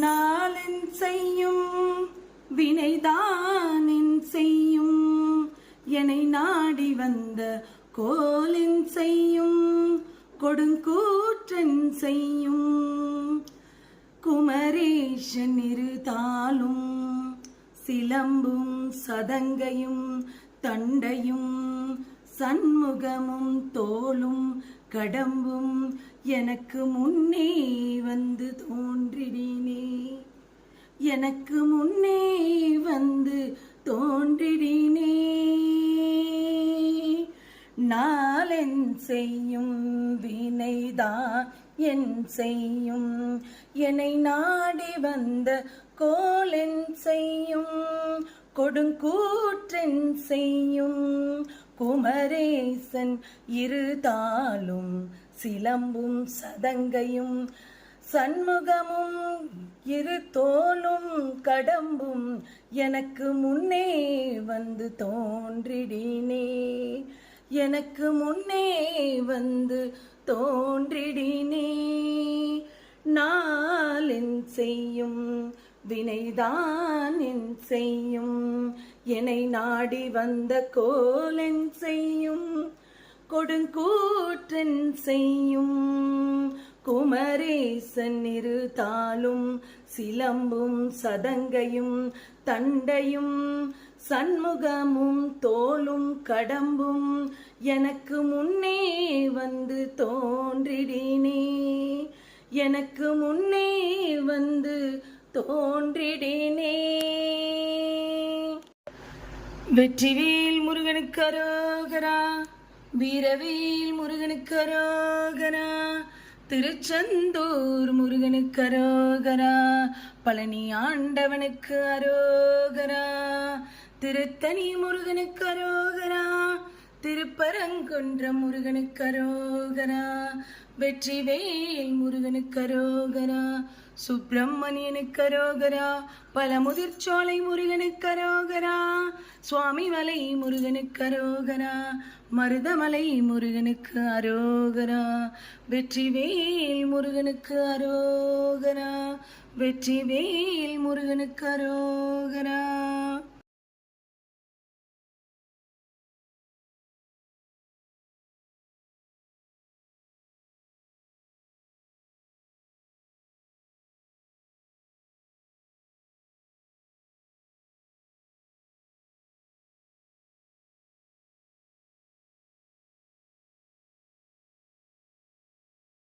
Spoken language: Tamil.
நாளென் செய்யும் வினைதானின் செய்யும் என்னை நாடி வந்த கோலின் செய்யும் கொடுங்கூற்றன் செய்யும் குமரேஷன் இருதாலும் சிலம்பும் சதங்கையும் தண்டையும் சண்முகமும் தோலும் கடம்பும் எனக்கு முன்னே வந்து தோன்றிடினே. எனக்கு முன்னே வந்து தோன்றிடினே. நாளென் செய்யும் வினைதான் என் செய்யும் என்னை நாடி வந்த கோலென் செய்யும் கொடுங்கூற்றென் செய்யும் குமரேசன் இருதாலும் சிலம்பும் சதங்கையும் சண்முகமும் இரு தோலும் கடம்பும் எனக்கு முன்னே வந்து தோன்றிடினே. எனக்கு முன்னே வந்து தோன்றிடினே வினைதான் என் செய்யும். என்னை நாடி வந்த கோலன் செய்யும். கொடுங்கூற்றன் செய்யும். குமரேசன் இருதாலும் சிலம்பும் சதங்கையும் தண்டையும் சண்முகமும் தோளும் கடம்பும் எனக்கு முன்னே வந்து தோன்றிடினே. எனக்கு முன்னே வந்து தோன்றிடினே. வெற்றிவேல் முருகனுக்கு அரோகரா வீரவேல் முருகனுக்கு அரோகரா திருச்செந்தூர் முருகனுக்கு அரோகரா பழனி ஆண்டவனுக்கு அரோகரா திருத்தணி முருகனுக்கு அரோகரா திருப்பரங்குன்றம் முருகனுக்கு அரோகரா வெற்றிவேல் முருகனுக்கு அரோகரா சுப்பிரமணியனுக்கு அரோகரா பழமுதிர்ச்சோலை முருகனுக்கு அரோகரா சுவாமிமலை முருகனுக்கு அரோகரா மருதமலை முருகனுக்கு அரோகரா வெற்றிவேல் முருகனுக்கு அரோகரா வெற்றிவேல் முருகனுக்கு அரோகரா.